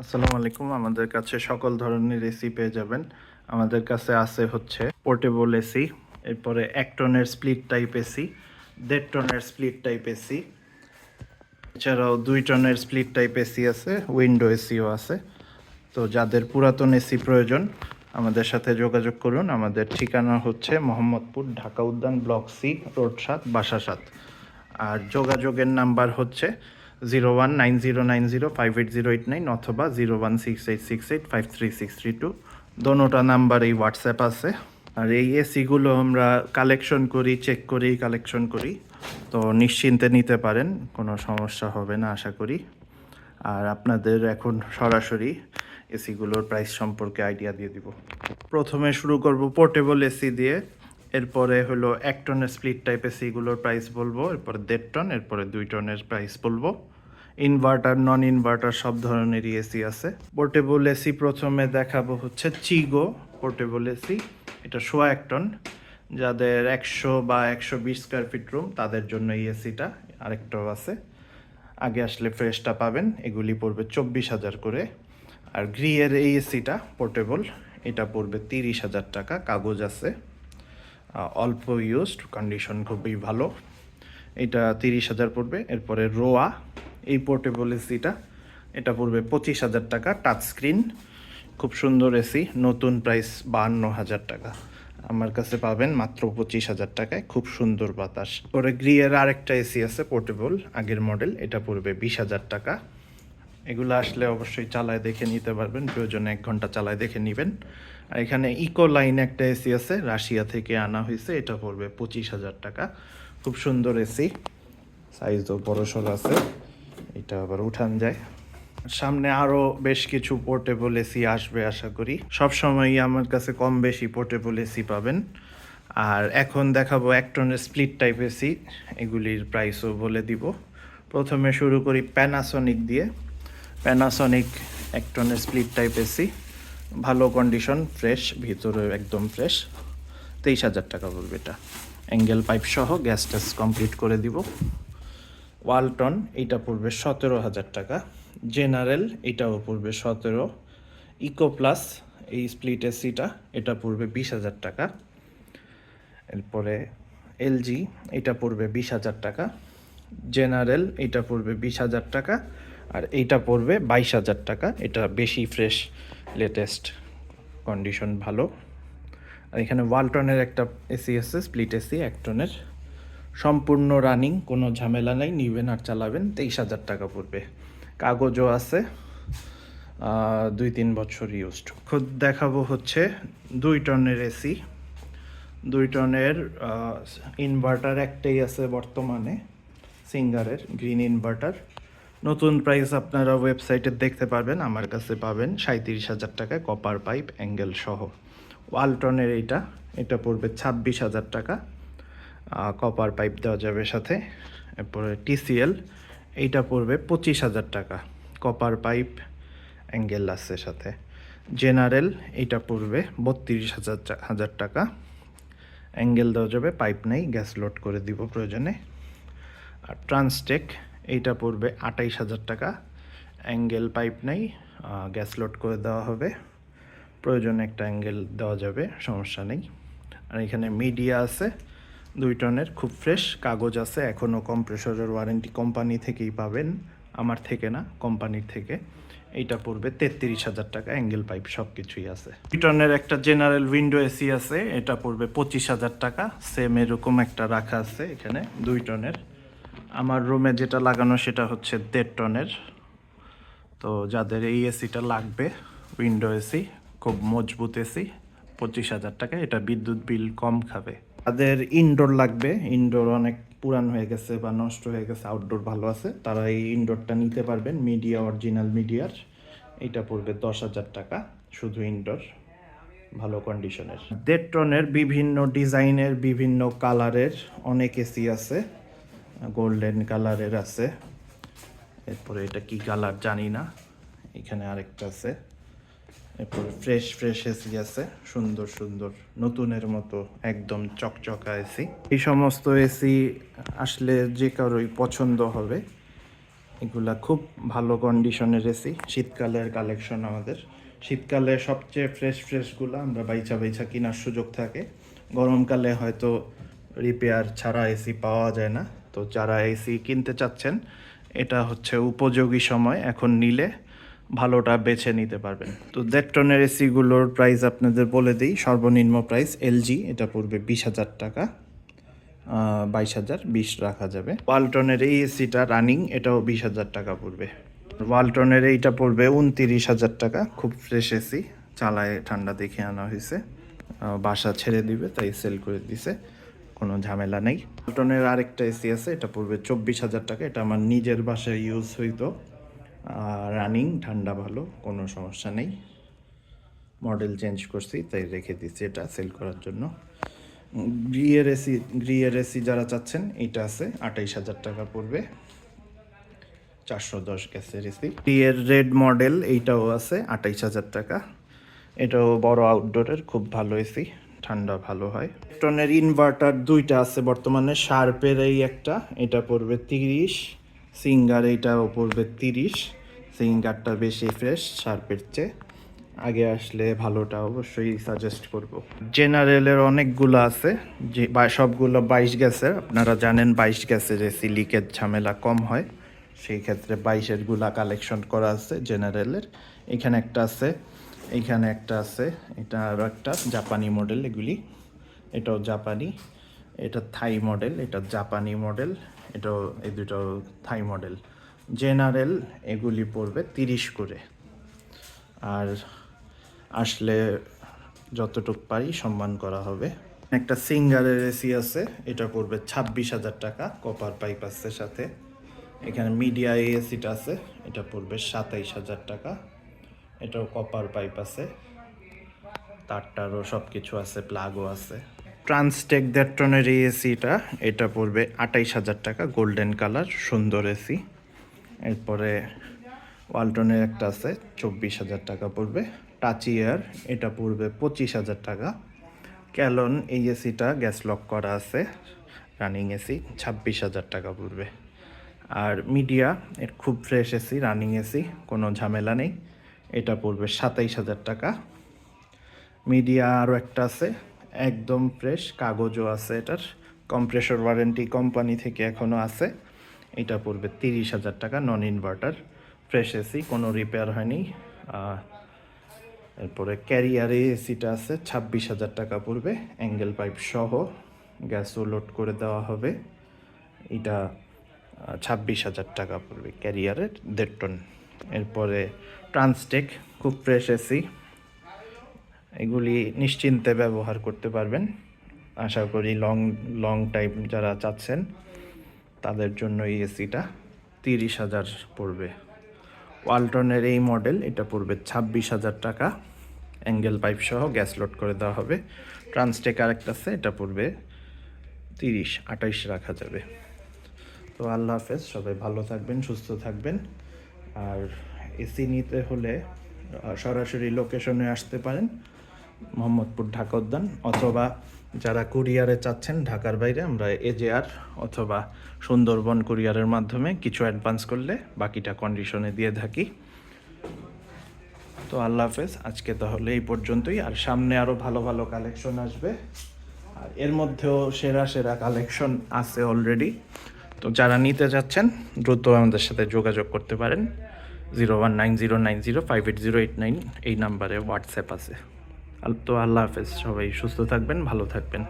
আসসালামু আলাইকুম। আমাদের কাছে সকল ধরনের এসি পেয়ে যাবেন। আমাদের কাছে আছে হচ্ছে পোর্টেবল এসি, এরপরে এক টনের স্প্লিট টাইপ এসি, দেড় টনের স্প্লিট টাইপ এসি, এছাড়াও দুই টনের স্প্লিট টাইপ এসি আছে উইন্ডো এসিও আছে। তো যাদের পুরাতন এসি প্রয়োজন, আমাদের সাথে যোগাযোগ করুন। আমাদের ঠিকানা হচ্ছে মোহাম্মদপুর, ঢাকা উদ্যান, ব্লক সি, রোড সাত, বাসা সাত। আর যোগাযোগের নাম্বার হচ্ছে zero one nine zero nine zero five eight zero eight nine অথবা zero one six eight six eight five three six three two দোনোটা নাম্বারেই হোয়াটসঅ্যাপ আছে। আর এই এসিগুলো আমরা কালেকশন করি চেক করি কালেকশন করি। তো নিশ্চিন্তে নিতে পারেন, কোনো সমস্যা হবে না আশা করি। আর আপনাদের এখন সরাসরি এসিগুলোর প্রাইস সম্পর্কে আইডিয়া দিয়ে দিব। প্রথমে শুরু করব পোর্টেবল এসি দিয়ে। এরপরে হলো এক টনের স্প্লিট টাইপ এসিগুলোর প্রাইস বলব, এরপরে দেড় টন, এরপরে দুই টনের প্রাইস বলব। ইনভার্টার নন ইনভার্টার সব ধরনেরই এসি আছে। পোর্টেবল এসি প্রথমে দেখাবো হচ্ছে চিগো পোর্টেবল এসি এটা সোয়া এক টন। যাদের একশো বা একশো বিশ স্কোয়ার ফিট রুম তাদের জন্য এই এসিটা আরেকটাও আছে। আগে আসলে ফ্রেশটা পাবেন, এগুলি পড়বে চব্বিশ হাজার করে। আর গ্রিয়ের এই এসিটা পোর্টেবল এটা পড়বে তিরিশ হাজার টাকা, কাগজ আছে। অল্প ইউজড কন্ডিশন খুবই ভালো। এটা তিরিশ হাজার পড়বে, এরপরে রোয়া এই পোর্টেবল এসিটা এটা পড়বে পঁচিশ হাজার টাকা টাচ স্ক্রিন খুব সুন্দর এসি নতুন প্রাইস বাহান্ন হাজার টাকা। আমার কাছে পাবেন মাত্র পঁচিশ হাজার টাকায়, খুব সুন্দর বাতাস। পরে গ্রিয়ের আরেকটা এসি আছে পোর্টেবল আগের মডেল এটা পড়বে বিশ হাজার টাকা। এগুলো আসলে অবশ্যই চালায় দেখে নিতে পারবেন। প্রয়োজনে এক ঘণ্টা চালায় দেখে নেবেন। আর এখানে ইকো লাইন একটা এসি আছে, রাশিয়া থেকে আনা হয়েছে। এটা পড়বে পঁচিশ হাজার টাকা। খুব সুন্দর এসি সাইজও বড় সড় আছে। এটা আবার উঠান যায়। সামনে আরও বেশ কিছু পোর্টেবল এসি আসবে আশা করি। সব সময়ই আমার কাছে কম বেশি পোর্টেবল এসি পাবেন। আর এখন দেখাবো এক টনের স্প্লিট টাইপ এসি এগুলির প্রাইসও বলে দিব। প্রথমে শুরু করি প্যানাসনিক দিয়ে। প্যানাসনিক এক টনের স্প্লিট টাইপ এসি ভালো কন্ডিশন ফ্রেশ ভিতরে একদম ফ্রেশ তেইশ হাজার টাকা পড়বে এটা। অ্যাঙ্গেল পাইপ সহ গ্যাস ট্যাস কমপ্লিট করে দিব। ওয়ালটন এইটা পড়বে সতেরো হাজার টাকা। জেনারেল এটাও পড়বে সতেরো। ইকো প্লাস এই স্প্লিট এসিটা এটা পড়বে বিশ হাজার টাকা। এরপরে এলজি এটা পড়বে বিশ হাজার টাকা। জেনারেল এটা পড়বে বিশ হাজার টাকা। আর এইটা পড়বে বাইশ হাজার টাকা। এটা বেশি ফ্রেশ লেটেস্ট কন্ডিশন ভালো। আর এখানে ওয়ালটনের একটা এসি আছে স্প্লিট এসি এক টনের। সম্পূর্ণ রানিং কোনো ঝামেলা নাই, নিবেন আর চালাবেন, তেইশ হাজার টাকা পড়বে। কাগজও আছে দুই তিন বছর ইউজড খুদ দেখাবো হচ্ছে দুই টনের এসি দুই টনের ইনভার্টার একটাই আছে বর্তমানে, সিঙ্গারের গ্রিন ইনভার্টার নতুন প্রাইস আপনারা ওয়েবসাইটে দেখতে পারবেন, আমার কাছে পাবেন সাঁত্রিশ হাজার টাকা কপার পাইপ অ্যাঙ্গেল সহ। ওয়ালটনের এইটা, এটা পড়বে ছাব্বিশ হাজার টাকা। কপার পাইপ দেওয়া যাবে সাথে। এরপরে টিসিএল এইটা পড়বে পঁচিশ হাজার টাকা। কপার পাইপ অ্যাঙ্গেল আছে সাথে। জেনারেল এইটা পড়বে বত্রিশ হাজার হাজার টাকা। অ্যাঙ্গেল দেওয়া যাবে পাইপ নেই গ্যাস লোড করে দিব প্রয়োজনে। আর ট্রান্সটেক এইটা পড়বে আটাইশ হাজার টাকা। অ্যাঙ্গেল পাইপ নেই গ্যাস লোড করে দেওয়া হবে। প্রয়োজনে একটা অ্যাঙ্গেল দেওয়া যাবে, সমস্যা নেই। আর এখানে মিডিয়া আছে, দুই টনের, খুব ফ্রেশ, কাগজ আছে এখনও কম্প্রেসরের ওয়ারেন্টি কোম্পানি থেকেই পাবেন, আমার থেকে না, কোম্পানির থেকে। এইটা পড়বে তেত্রিশ হাজার টাকা, অ্যাঙ্গেল পাইপ সব কিছুই আছে টনের একটা জেনারেল উইন্ডো এসি আছে, এটা পড়বে পঁচিশ হাজার টাকা, সেম এরকম একটা রাখা আছে এখানে, দুই টনের। আমার রুমে যেটা লাগানো সেটা হচ্ছে দেড় টনের। তো যাদের এই এসিটা লাগবে উইন্ডো এসি খুব মজবুত এসি পঁচিশ হাজার টাকা, এটা বিদ্যুৎ বিল কম খাবে। তাদের ইনডোর লাগবে ইনডোর অনেক পুরান হয়ে গেছে বা নষ্ট হয়ে গেছে আউটডোর ভালো আছে, তারা এই ইনডোরটা নিতে পারবেন মিডিয়া অরিজিনাল মিডিয়ার এটা পড়বে দশ হাজার টাকা, শুধু ইনডোর ভালো কন্ডিশনের দেড় টনের বিভিন্ন ডিজাইনের বিভিন্ন কালারের অনেক এসি আছে। গোল্ডেন কালারের আছে। এরপরে এটা কি কালার জানি না। এখানে আরেকটা আছে। এরপরে ফ্রেশ ফ্রেশ এসি আছে। সুন্দর সুন্দর, নতুনের মতো একদম চকচকা এসি। এই সমস্ত এসি আসলে যে কারোই পছন্দ হবে। এগুলা খুব ভালো কন্ডিশনের এসি। শীতকালের কালেকশন আমাদের। শীতকালে সবচেয়ে ফ্রেশ ফ্রেশগুলো আমরা বাইচা বাইচা কেনার সুযোগ থাকে। গরমকালে হয়তো রিপেয়ার ছাড়া এসি পাওয়া যায় না। তো যারা এসি কিনতে চাচ্ছেন, এটা হচ্ছে উপযোগী সময়, এখন নিলে ভালোটা বেছে নিতে পারবেন। তো জেটটনের এসিগুলোর প্রাইস আপনাদের বলে দিই, সর্বনিম্ন প্রাইস এলজি এটা পড়বে বিশ হাজার টাকা। বাইশ হাজার, বিশ রাখা যাবে। ওয়ালটনের এই এসিটা রানিং এটাও বিশ হাজার টাকা পড়বে। ওয়ালটনের এইটা পড়বে উনতিরিশ হাজার টাকা, খুব ফ্রেশ এসি, চালায় ঠান্ডা দেখে আনা হয়েছে। বাসা ছেড়ে দিবে, তাই সেল করে দিছে। কোনো ঝামেলা নেই। ওয়ালটনের আরেকটা এসি আছে, এটা পড়বে চব্বিশ হাজার টাকা, এটা আমার নিজের বাসায় ইউজ হইতো। রানিং ঠান্ডা ভালো, কোনো সমস্যা নেই। মডেল চেঞ্জ করছি, তাই রেখে দিচ্ছি এটা সেল করার জন্য। গ্রিয়ের এসি গ্রিয়ের এসি যারা চাচ্ছেন এইটা আছে, আঠাইশ হাজার টাকা পড়বে। চারশো দশ গ্যাসের এসি গ্রিয়ের রেড মডেল এইটাও আছে, আঠাইশ হাজার টাকা। এটাও বড় আউটডোরের খুব ভালো এসি ঠান্ডা ভালো হয়। টনের ইনভার্টার দুইটা আছে বর্তমানে শার্পের এই একটা, এটা পড়বে তিরিশ সিঙ্গার এইটাও পড়বে তিরিশ। সিঙ্গারটা বেশি ফ্রেশ শার্পের চেয়ে। আগে আসলে ভালোটা অবশ্যই সাজেস্ট করব। জেনারেলের অনেকগুলো আছে, যে সবগুলো বাইশ গ্যাসের। আপনারা জানেন বাইশ গ্যাসের যে সিলিকের ঝামেলা কম হয়, সেই ক্ষেত্রে বাইশেরগুলা কালেকশন করা আছে জেনারেলের এখানে একটা আছে এইখানে একটা আছে, এটা আরও একটা জাপানি মডেল এগুলি। এটাও জাপানি, এটা থাই মডেল এটা জাপানি মডেল এটাও, এই দুটো থাই মডেল জেনারেল এগুলি পড়বে তিরিশ করে। আর আসলে যতটুক পারি সম্মান করা হবে। একটা সিঙ্গারের এসি আছে, এটা পড়বে ছাব্বিশ হাজার টাকা কপার পাইপ আছে সাথে। এখানে মিডিয়া এসিটা আছে, এটা পড়বে সাতাইশ হাজার টাকা। এটাও কপার পাইপ আছে। তারটারও সব কিছু আছে প্লাগও আছে। ট্রান্সটেক দেড়টনের এই এসিটা এটা পড়বে আটাইশ হাজার টাকা গোল্ডেন কালার সুন্দর এসি এরপরে ওয়ালটনের একটা আছে, চব্বিশ হাজার টাকা পড়বে। টাচ ইয়ার এটা পড়বে পঁচিশ হাজার টাকা। ক্যালন এই এসিটা গ্যাস লক করা আছে রানিং এসি ছাব্বিশ হাজার টাকা পড়বে। আর মিডিয়া এর খুব ফ্রেশ এসি রানিং এসি কোনো ঝামেলা নেই। এটা পড়বে সাতাইশ হাজার টাকা। মিডিয়া আরও একটা আছে, একদম ফ্রেশ, কাগজও আছে এটার, কম্প্রেসর ওয়ারেন্টি কোম্পানি থেকে এখনও আছে। এটা পড়বে তিরিশ হাজার টাকা, নন ইনভার্টার, ফ্রেশ এসি কোনো রিপেয়ার হয়নি। এরপরে ক্যারিয়ারে এসিটা আছে, ছাব্বিশ হাজার টাকা পড়বে অ্যাঙ্গেল পাইপ সহ গ্যাসও লোড করে দেওয়া হবে। এটা ছাব্বিশ হাজার টাকা পড়বে ক্যারিয়ারের দেড় টন এরপরে ট্রান্সটেক খুব ফ্রেশ এসি এগুলি নিশ্চিন্তে ব্যবহার করতে পারবেন। আশা করি লং লং টাইম যারা চাচ্ছেন, তাদের জন্য এই এসিটা তিরিশ হাজার পড়বে। ওয়ালটনের এই মডেল এটা পড়বে ছাব্বিশ হাজার টাকা। অ্যাঙ্গেল পাইপ সহ গ্যাস লোড করে দেওয়া হবে। ট্রান্সটেক আরেকটা আছে, এটা পড়বে তিরিশ, আঠাইশ রাখা যাবে। তো আল্লাহ হাফেজ, সবাই ভালো থাকবেন, সুস্থ থাকবেন। আর এসি নিতে হলে সরাসরি লোকেশনে আসতে পারেন। মোহাম্মদপুর ঢাকা উদ্যান, অথবা যারা কুরিয়ারে চাচ্ছেন ঢাকার বাইরে, আমরা এজেআর অথবা সুন্দরবন কুরিয়ারের মাধ্যমে কিছু অ্যাডভান্স করলে বাকিটা কন্ডিশনে দিয়ে থাকি। তো আল্লাহ হাফেজ, আজকে তাহলে এই পর্যন্তই। আর সামনে আরও ভালো ভালো কালেকশন আসবে। আর এর মধ্যেও সেরা সেরা কালেকশন আছে অলরেডি তো যারা নিতে যাচ্ছেন, দ্রুত আমাদের সাথে যোগাযোগ করতে পারেন। Zero one nine zero nine zero five eight zero eight nine এই নাম্বারে হোয়াটসঅ্যাপ আছে। তো আল্লাহ হাফেজ, সবাই সুস্থ থাকবেন, ভালো থাকবেন।